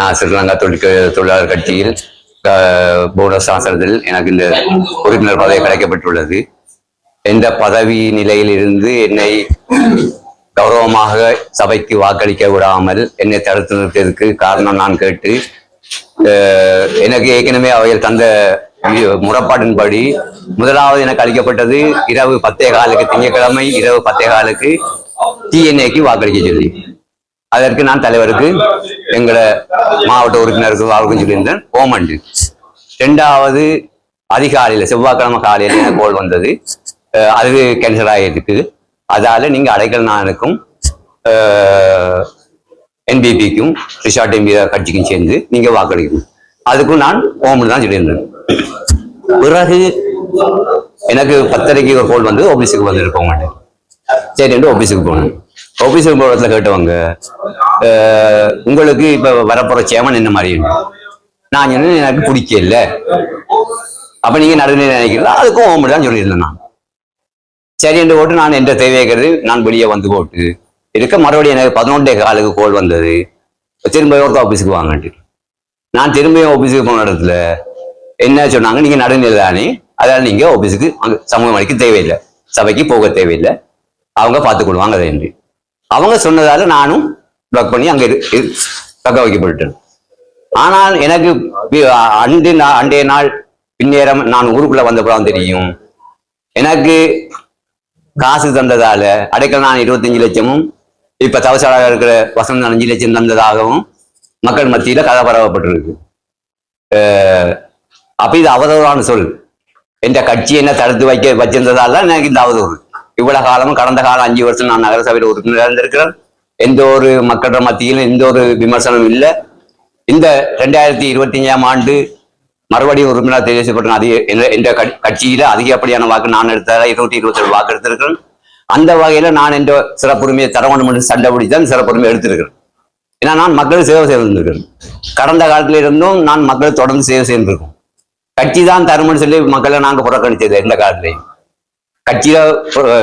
நான் ஸ்ரீலங்கா தொழிற்க தொழிலாளர் கட்சியில் போனஸ் சாசனத்தில் எனக்கு இந்த உறுப்பினர் பதவி கிடைக்கப்பட்டுள்ளது. எந்த பதவி நிலையில் இருந்து என்னை கௌரவமாக சபைக்கு வாக்களிக்க விடாமல் என்னை தடுத்து நிறுத்தியதற்கு காரணம் நான் கேட்டு எனக்கு ஏற்கனவே அவையில் தந்த வி- முறைப்பாட்டின்படி முதலாவது எனக்கு அளிக்கப்பட்டது இரவு பத்தே காலுக்கு திங்கட்கிழமை இரவு பத்தே காலுக்கு டிஎன்ஏக்கு வாக்களிக்க சொல்லி. அதற்கு நான் தலைவருக்கு எங்களை மாவட்ட உறுப்பினருக்கு அவருக்கும் சொல்லியிருந்தேன் ஓமண்டு. ரெண்டாவது அதிகாலையில் செவ்வாய்க்கிழமை காலையில் எனக்கு கோல் வந்தது. அது கேன்சல் ஆகிருக்கு அதால நீங்க அடைக்கல் நானுக்கும் என்பிபிக்கும் ரிஷார்ட் எம்பி கட்சிக்கும் சேர்ந்து நீங்க வாக்களிக்கணும். அதுக்கும் நான் ஓமன் தான் சொல்லியிருந்தேன். பிறகு எனக்கு பத்தரைக்கு ஒரு கோல் வந்து ஆபீஸுக்கு வந்து போக மாட்டேன் சரி என்று ஆபீஸுக்கு போனேன் ஆபீஸ் போகிற இடத்துல கேட்டவங்க உங்களுக்கு இப்ப வரப்போற சேமன் என்ன மாதிரி நான் என்ன எனக்கு பிடிக்கல. அப்ப நீங்க நடுநிலை நினைக்கிறதா அதுக்கும் ஓம்பு தான் சொல்லியிருந்தேன் நான். சரி என்று போட்டு நான் என்ற தேவைக்கிறது நான் வெளியே வந்து போட்டு இருக்க மறுபடியும் எனக்கு பதினொன்றே காலுக்கு கோல் வந்தது. திரும்ப ஒருத்த ஆஃபீஸுக்கு வாங்கிட்டு நான் திரும்ப ஆஃபீஸுக்கு போன இடத்துல என்ன சொன்னாங்க? நீங்க நடுநிலை தானே. அதனால நீங்க ஆபீஸுக்கு சமூக சமூகம் தேவையில்லை. சபைக்கு போக தேவையில்லை. அவங்க பார்த்துக்கொள்வாங்க அதை என்று. அவங்க சொன்னதால நானும் பிளாக் பண்ணி அங்க இரு- இரு- தக்க வைக்கப்பட்டேன் ஆனால் எனக்கு அன்று அன்றைய நாள் பின்னேரம் நான் ஊருக்குள்ள வந்தப்பறம் தெரியும். எனக்கு காசு தந்ததால அடைக்கல் நான் இருபத்தஞ்சு லட்சமும் இப்ப தவசாளாக இருக்கிற வசந்த அஞ்சு லட்சம் தந்ததாகவும் மக்கள் மத்தியில கதை பரவப்பட்டிருக்கு. அப்ப இது அவதூறான சொல். என்ற கட்சி என்ன தடுத்து வைக்க வச்சிருந்ததால எனக்கு இந்த அவதூறு. இவ்வளவு காலமும் கடந்த காலம் அஞ்சு வருஷம் நான் நகரசபையில் உறுப்பினராக இருந்திருக்கிறேன் எந்த ஒரு மக்கள் மத்தியிலும் எந்த ஒரு விமர்சனம் இல்லை. இந்த ரெண்டாயிரத்தி இருபத்தி அஞ்சாம் ஆண்டு மறுபடியும் உறுப்பினர் தெரிவிக்கப்பட்ட அதிக என்ற- என்ற கட்சி- கட்சியில அதிகப்படியான வாக்கு நான் எடுத்ததா இருநூத்தி இருபத்தி ஏழு வாக்கு எடுத்திருக்கிறேன். அந்த வகையில நான் என்ற சிறப்புரிமையை தர வேண்டும் என்று சண்டை பிடித்தான் சிறப்புரிமை எடுத்திருக்கிறேன். ஏன்னா நான் மக்கள் சேவை செய்திருக்கிறேன். கடந்த காலத்துல இருந்தும் நான் மக்கள் தொடர்ந்து சேவை செய்திருக்கோம் கட்சி தான் தருமன்னு சொல்லி மக்களை நாங்கள் புறக்கணித்தது எந்த காலத்திலையும். கட்சியில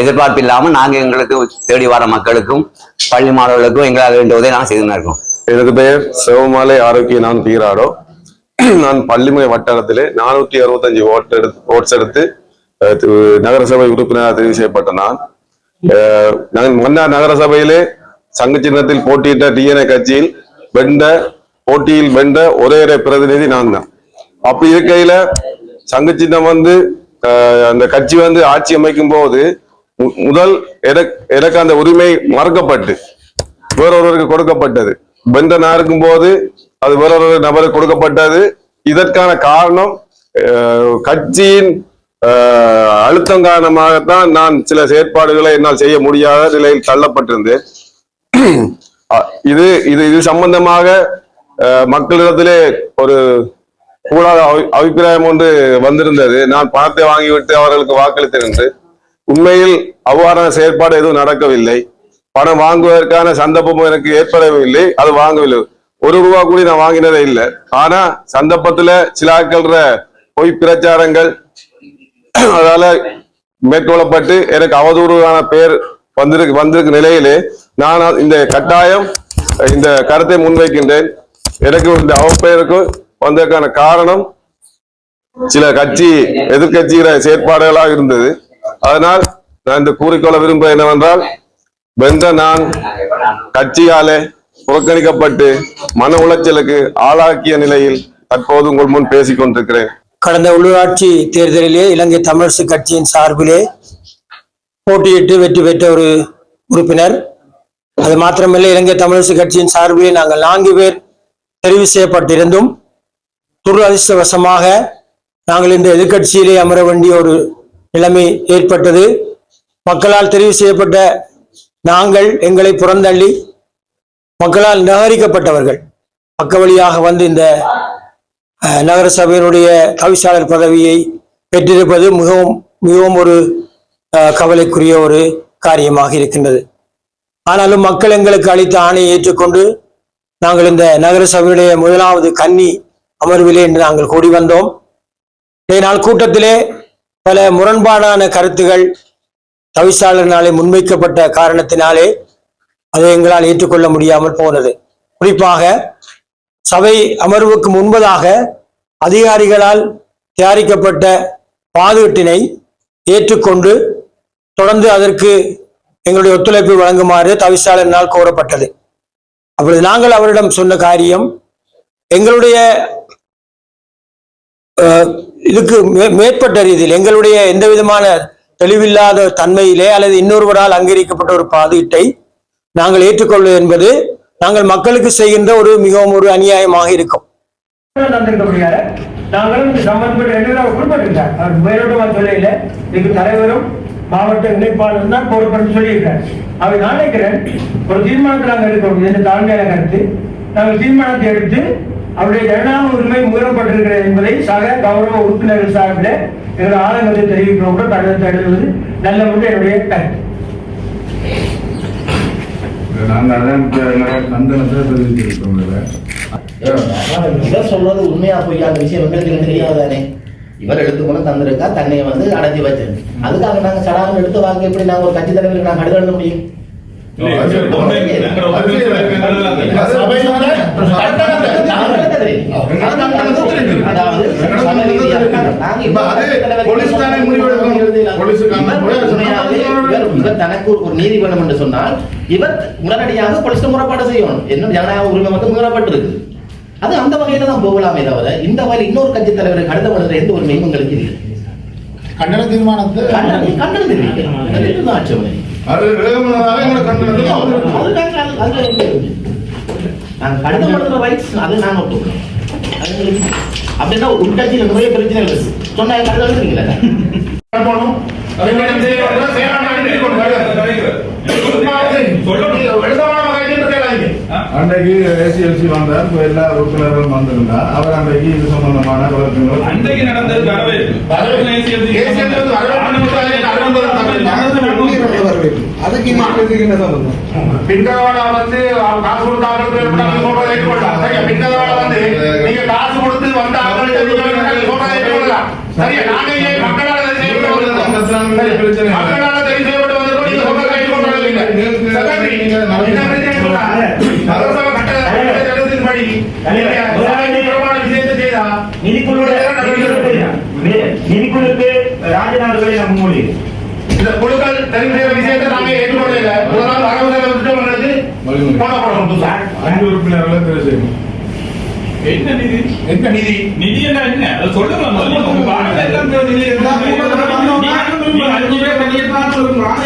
எதிர்பார்ப்பு இல்லாம நாங்க எங்களுக்கு தேடி வர மக்களுக்கும் பள்ளி மாணவர்களுக்கும் எங்களால் வேண்டிய உதவி நாங்கள் செய்து இருக்கோம். எனக்கு பெயர் சிவமாலை ஆரோக்கிய நான் தீராடோ நான் பள்ளிமுறை வட்டாரத்திலே நானூற்றி அறுபத்தஞ்சு ஓட்டு எடுத்து ஓட்ஸ் எடுத்து நகரசபை உறுப்பினராக தெரிவு செய்யப்பட்ட நான். மன்னார் நகரசபையிலே சங்க சின்னத்தில் போட்டியிட்ட டிஎன்ஏ கட்சியில் வென்ற போட்டியில் வென்ற ஒரே பிரதிநிதி நான் தான் அப்படி இருக்கையில சங்க சின்னம் வந்து அந்த கட்சி வந்து ஆட்சி அமைக்கும் போது மு- முதல் எனக்கு எனக்கு அந்த உரிமை மறுக்கப்பட்டு வேறொருவருக்கு கொடுக்கப்பட்டது. பெந்தனா இருக்கும் போது அது வேறொரு நபருக்கு கொடுக்கப்பட்டது. இதற்கான காரணம் அஹ், கட்சியின் அழுத்தம் காரணமாகத்தான் நான் சில செயற்பாடுகளை என்னால் செய்ய முடியாத நிலையில் தள்ளப்பட்டிருந்தேன் இது இது இது சம்பந்தமாக அஹ், மக்களிடத்திலே ஒரு கூடாத அபிப்பிராயம் ஒன்று வந்திருந்தது. நான் பணத்தை வாங்கிவிட்டு அவர்களுக்கு வாக்களித்திருந்து உண்மையில் அவ்வாறான செயற்பாடு எதுவும் நடக்கவில்லை. பணம் வாங்குவதற்கான சந்தர்ப்பமும் எனக்கு ஏற்படவில்லை அது வாங்கவில்லை. ஒரு ரூபா கூட நான் வாங்கினதே இல்லை. ஆனா சந்தர்ப்பத்துல சிலாக்கள் பொய் பிரச்சாரங்கள் அதால மேற்கொள்ளப்பட்டு எனக்கு அவதூறான பேர் வந்திருக்கு வந்திருக்க நிலையிலே நான் இந்த கட்டாயம் இந்த கருத்தை முன்வைக்கின்றேன். எனக்கு இந்த அவப்பெயருக்கும் வந்ததற்கான காரணம் சில கட்சி எதிர்கட்சிகிற செயற்பாடுகளாக இருந்தது. அதனால் நான் இந்த கூறிக்கொள்ள விரும்புவது என்னவென்றால் வென்ற நான் கட்சியாலே புறக்கணிக்கப்பட்டு மன உளைச்சலுக்கு ஆளாக்கிய நிலையில் தற்போது உங்கள் முன் பேசிக் கொண்டிருக்கிறேன். கடந்த உள்ளூராட்சி தேர்தலிலே இலங்கை தமிழரசு கட்சியின் சார்பிலே போட்டியிட்டு வெற்றி பெற்ற ஒரு உறுப்பினர். அது மாத்திரமல்ல இலங்கை தமிழரசு கட்சியின் சார்பிலே நாங்கள் நான்கு பேர் தெரிவு செய்யப்பட்டிருந்தும் துரதிர்ஷ்டவசமாக நாங்கள் இந்த எதிர்கட்சியிலே அமர வேண்டிய ஒரு நிலைமை ஏற்பட்டது. மக்களால் தெரிவு செய்யப்பட்ட நாங்கள் எங்களை புறந்தள்ளி மக்களால் நகரிக்கப்பட்டவர்கள் பக்க வழியாக வந்து இந்த நகரசபையினுடைய தவிசாளர் பதவியை பெற்றிருப்பது மிகவும் மிகவும் ஒரு கவலைக்குரிய ஒரு காரியமாக இருக்கின்றது. ஆனாலும் மக்கள் எங்களுக்கு அளித்த ஆணையை ஏற்றுக்கொண்டு நாங்கள் இந்த நகரசபையுடைய முதலாவது கன்னி அமர்விலே என்று நாங்கள் கூடி வந்தோம். இதனால் கூட்டத்திலே பல முரண்பாடான கருத்துகள் தவிசாளர்னாலே முன்வைக்கப்பட்ட காரணத்தினாலே அதை எங்களால் ஏற்றுக்கொள்ள முடியாமல் போனது. குறிப்பாக சபை அமர்வுக்கு முன்பதாக அதிகாரிகளால் தயாரிக்கப்பட்ட பாதுகாட்டினை ஏற்றுக்கொண்டு தொடர்ந்து அதற்கு எங்களுடைய ஒத்துழைப்பை வழங்குமாறு தவிசாளரினால் கோரப்பட்டது. அப்பொழுது நாங்கள் அவரிடம் சொன்ன காரியம் எங்களுடைய இதுக்கு மே- மேற்பட்ட ரீதியில் எங்களுடைய எந்த விதமான தெளிவில்லாத தன்மையிலே அல்லது இன்னொருவரால் அங்கீகரிக்கப்பட்ட ஒரு பாதுகாட்டை நாங்கள் ஏற்றுக்கொள்வது என்பது நாங்கள் மக்களுக்கு செய்கின்ற ஒரு மிகவும் ஒரு அநியாயமாக இருக்கும். நாங்களும் சம்பந்தப்பட்ட ரெண்டு பேரும் அவர் மேலோட்டமா சொல்லல. இதுக்கு தலைவரும் மாவட்ட இணைப்பாளரும் தான் பொறுப்பென்று சொல்லியிருக்கார். அவர் நான் நினைக்கிறேன். ஒரு தீர்மானத்தை நாங்கள் எடுக்கணும். இந்த தாழ்மையான கருத்து. நாங்கள் தீர்மானத்தை எடுத்து அவருடைய ஜனநாயக உரிமை மீறப்பட்டிருக்கிறது என்பதை சக கௌரவ உறுப்பினர்கள் சார்பில் எங்கள் ஆளுநரை தெரிவிக்கிறோம் கூட கடிதத்தை எழுதுவது நல்ல ஒன்று என்னுடைய கருத்து நாங்கள் அதான் இவர் சொல்றது உண்மையா பொய்யா அந்த விஷயம் எங்களுக்கு தெரியாதானே இவர் எடுத்து கொண்டு தந்திருக்கா தன்னை வந்து அடைச்சி வச்சு அதுக்காக நாங்க சடாரம் எடுத்து வாங்க எப்படி நாங்க ஒரு கட்சி தலைவருக்கு நாங்க எழுத முடியும் தனக்கு ஒரு நீதி வேணும் என்று சொன்னால் இவர் உடனடியாக போலீஸ் முறைப்பாடு செய்யணும் என்ன ஜனநாயக உரிமை வந்து மீறப்பட்டிருக்கு அது அந்த வகையில தான் போகலாமே தவிர இந்த வகையில் இன்னொரு கட்சி தலைவரை கடிதம் எழுதுற எந்த ஒரு மெய்யும் உங்களுக்கு இல்லை கண்டன தீர்மானத்தை கண்டனம் கண்டனம் தெரிவிக்க அது இதுதான் ஆட்சேபனை அது வேகமாக எங்களை கண்டனத்தில் அவர் அது நாங்க அது- அது எனக்கு தெரியும். நாங்க கடிதம் எழுதுற ரைட்ஸ் அது நான் ஒத்துக்கிறேன். அப்படின்னா உட்கட்சியில் நிறைய பிரச்சனைகள் இருக்கு. சொன்னா கடிதம் எழுதுறீங்களா போகணும் அதேமாதிரி செய்யணும். செய்யணும். அன்றைக்கு ஏசிஎல்சி வந்தார் இப்ப எல்லா உறுப்பினர்களும் வந்திருந்தா அவர் அன்றைக்கு இது சம்பந்தமான விளக்கங்கள் அன்றைக்கு நடந்தது அதுக்கு என்ன சம்பந்தம்? பின்கதவாட வந்து காசு கொடுத்தாங்க பின்கதவாட வந்து நீங்க காசு கொடுத்து வந்த ஏற்றுக்கொள்ளலாம் சரியா? நாங்க மக்களால் மக்களால் தெரிவு செய்யப்பட்டு வந்திருக்கோம் நீங்க சொல்றதை ஏற்றுக்கொள்ளவில்லை என்ன நிதிக்குழுக்கு ராஜநாதர்களை நம்ம மூலி இந்த குழுக்கள் தெரிவு செய்த விஷயத்தை நாங்க ஏற்றுக்கொள்ளல. முதல் நாள் வரவு செலவு திட்டம் புதுசா அஞ்சு உறுப்பினர்களை தெரிவு செய்யணும். என்ன நிதி? எந்த நிதி? நிதி என்ன என்ன? அதை சொல்லுங்க என்ன?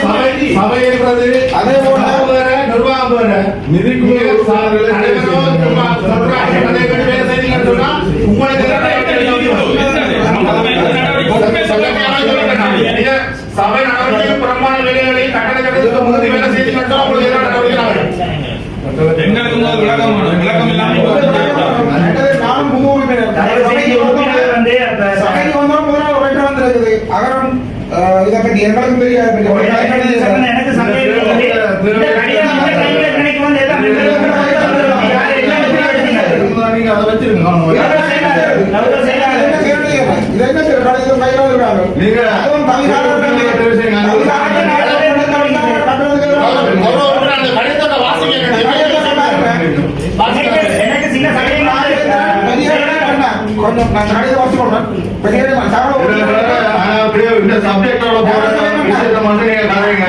சபை சபை இருக்கிறது அதே போல நிர்வாகம் வேற சபை நடவடிக்கைக்கு புறம்பான வேலைகளை கட்டண சட்டத்துக்கு முந்தி வேலை செய்தீங்கன்னு சொன்னா உங்களுக்கு எதிரான நடவடிக்கை. எங்களுக்கு விளக்கம். விளக்கம் இல்லாம நானும் அகரம் அஹ், இதை பற்றி எங்களுக்கும் தெரியாது எனக்கு சந்தேகம் அதை எனக்கு- சந்தேகம் கொஞ்சம் நான் பிறகு, ஆனா, அப்படியே இந்த சப்ஜெக்டோட போற விஷயத்தை மட்டும் நீங்க கதைங்க.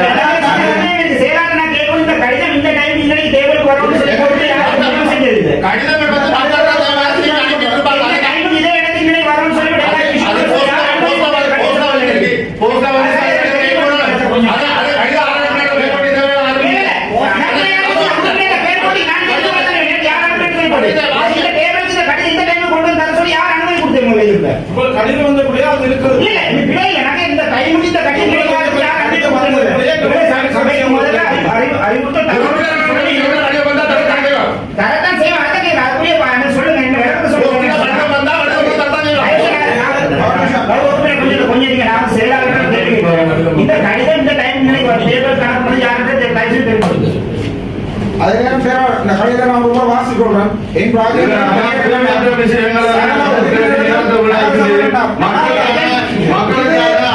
கடிதம் இந்த கேட்டீங்க நாம செயலாளர்கள் கேள்வி இந்த கடிதம் இந்த டைம் தேர்தல் கணக்கு பண்ணி யார்கிட்ட லைசன்ஸ் தெரியும் மக்களுக்காக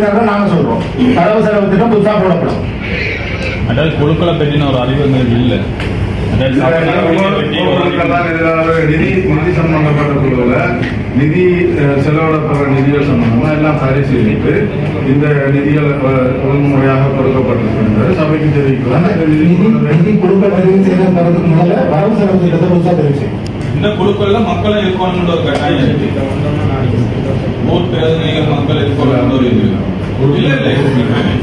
உறுப்பினர்கள் நாங்க சொல்றோம். வரவு செலவு திட்டம் புதுசா போடப்படும். அதாவது குழுக்களை பற்றின ஒரு அறிவு இல்லை. நிதி நிதி சம்பந்தப்பட்ட குழுவில் நிதி செலவிடப்படுற நிதிகள் சம்பந்தமா எல்லாம் பரிசீலித்து இந்த நிதிகள் ஒழுங்குமுறையாக கொடுக்கப்பட்டிருக்கின்றது. சபைக்கு தெரிவிக்கலாம் இந்த நிதி கொடுக்க தெரிவு செய்யறதுக்கு முதல்ல வரவு செலவு திட்டத்தை புதுசா தெரிவு செய்யும் இந்த குழுக்கள்ல மக்களை இருக்கணும்னு ஒரு கட்டாயம் ஊர் பிரதிநிதிகள் மக்கள் இருக்கணும்னு இல்ல இல்ல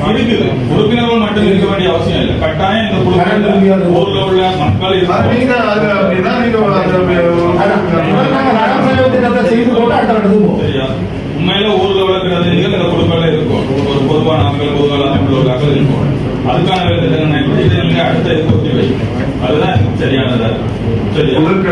இருக்குது உறுப்பினர்கள் மட்டும் இருக்க வேண்டிய அவசியம் இல்லை கட்டாயம் இந்த குழுக்கள் ஊர்ல உள்ள மக்கள் உண்மையில ஊர்ல உள்ள பிரதிநிதிகள் இந்த இருக்கும் ஒரு பொதுவான பொதுவான அமைப்புல இருக்கும் அதுக்கான வேலை அடுத்த வைக்கணும் அதுதான் சரியானதா உங்களுக்கு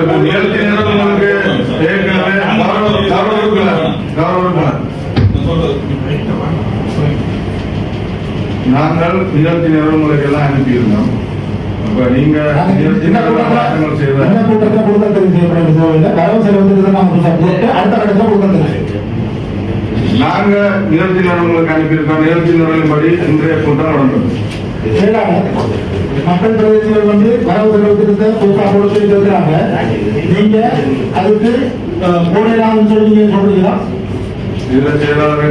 நாங்கள் நிகழ்ச்சி நிறுவனங்களுக்கு எல்லாம் அனுப்பியிருந்தோம். அப்ப நீங்க மாற்றங்கள் கூட்டத்தில் கொடுக்க தெரிவு செய்யப்பட தேவையில்லை. வரவு செலவு அடுத்த கட்டத்தில் கொடுக்க தெரிவு செய்யும் நாங்க நிகழ்ச்சி நிறுவனங்களுக்கு அனுப்பியிருக்கோம். நிகழ்ச்சி நிறுவனப்படி இன்றைய கூட்டம் நடந்தது. மக்கள் வந்து வரவு செலவு போட சொல்லி இருக்கிறாங்க. நீங்க அதுக்கு போடலாம்னு சொல்லி நீங்க சொல்றீங்களா? இதுல செயலாளரை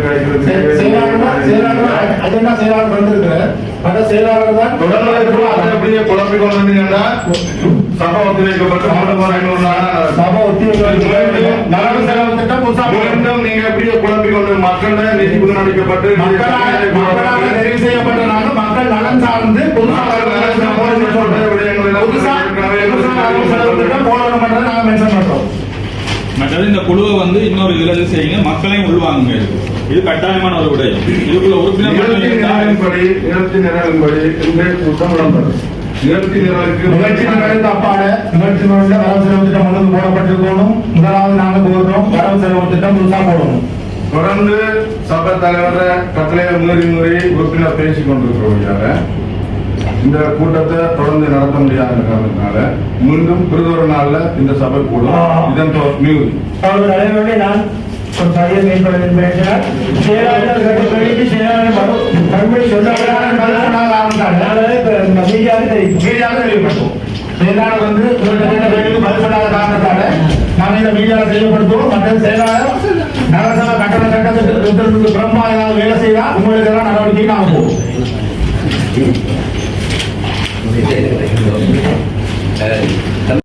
அஜெண்டா செயலாளர் வந்திருக்கிறார். பல செயலாளர் தான் அப்படியே குழப்பிக் கொண்டு வந்தீங்கன்னா சபை நாள் சபை ஒத்திவைப்பு வரவு செலவு திட்டம். மீண்டும் நீங்க அப்படியே குழப்பிக் கொண்டு மக்கள் நிதி புதுநடிக்கப்பட்டு மக்களால் தெரிவு செய்யப்பட்ட நாங்கள் மக்கள் நலன் சார்ந்து புதுசா வரவு செலவு திட்டம் போடணும்னு சொல்றோம். புதுசா புதுசா வரவு செலவு திட்டம் போடணும்ன்றதை நாங்க மென்ஷன் பண்றோம். மற்றது இந்த குழுவை வந்து இன்னொரு இதுல இது செய்யுங்க. மக்களையும் உள்வாங்குங்க. இது. கட்டாயமான ஒரு விடயம் இதுக்குள்ள உறுப்பினர் நிகழ்ச்சி நிரலின்படி இன்றைய கூட்டம் நடந்தது தொடர்ந்து சபை தலைவர கட்டளையை மீறி மீறி உறுப்பினர் பேசிக் கொண்டிருக்கிறவர்களாக இந்த கூட்டத்தை தொடர்ந்து நடத்த முடியாத காரணத்தினால மீண்டும் பிறதொரு நாள்ல இந்த சபை கூடும். இதன் நடைமுறை நான் சரியை மேம்பட பேசினார் செயலாளர் கேட்ட கேள்விக்கு செயலாளர் மறு- மறுபடி சொன்னார்கள். மீடியாவுக்கு தெரியும் மீடியாவுக்கு தெரியப்பட்டோம் செயலாளர் வந்து பதில் சொல்லாத காரணத்தால நாங்கள் இந்த மீடியாவில் தெரியப்படுத்துவோம் மற்ற செயலாளர் நகரசபை கட்டண கட்டணத்துக்கு புறம்பா ஏதாவது வேலை செய்தா உங்களுக்கு எல்லாம் நடவடிக்கை நாங்கள் போவோம் 你带领一个小